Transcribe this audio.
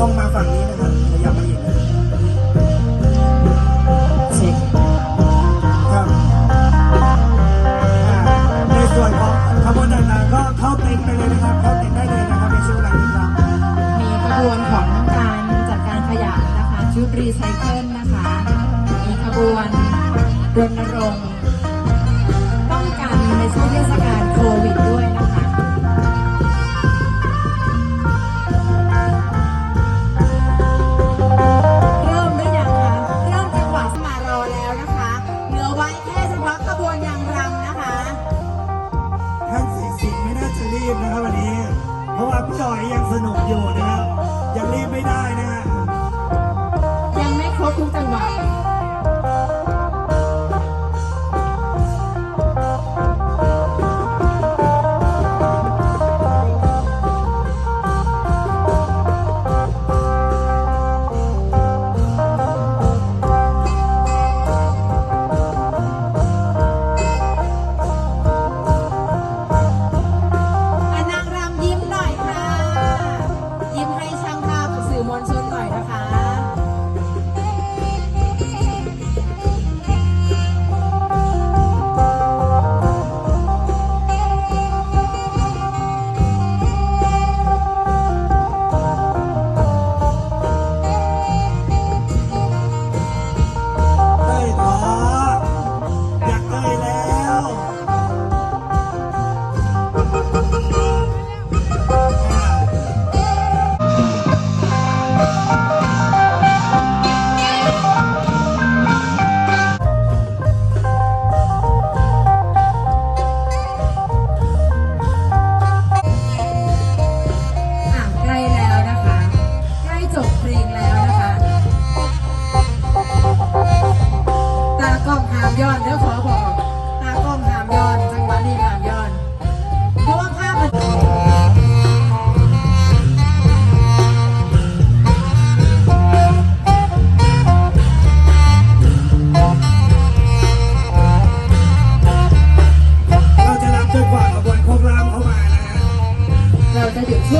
ต้องมาฝั่งนี้นะครับขยับมาอีกนะเช็คครับอ่าในส่วนของขบวนต่างๆก็เข้าเต็นท์ไปเลยนะครับ เข้าเต็นท์ได้เลยนะครับในช่วงเวลานี้ครับมีขบวนของการจัดการขยะนะคะ ชุดรีไซเคิลนะคะ มีขบวนรณรงค์ีบนะครับวันนี้ เพราะว่าพี่จอยยังสนุกอยู่นะครับ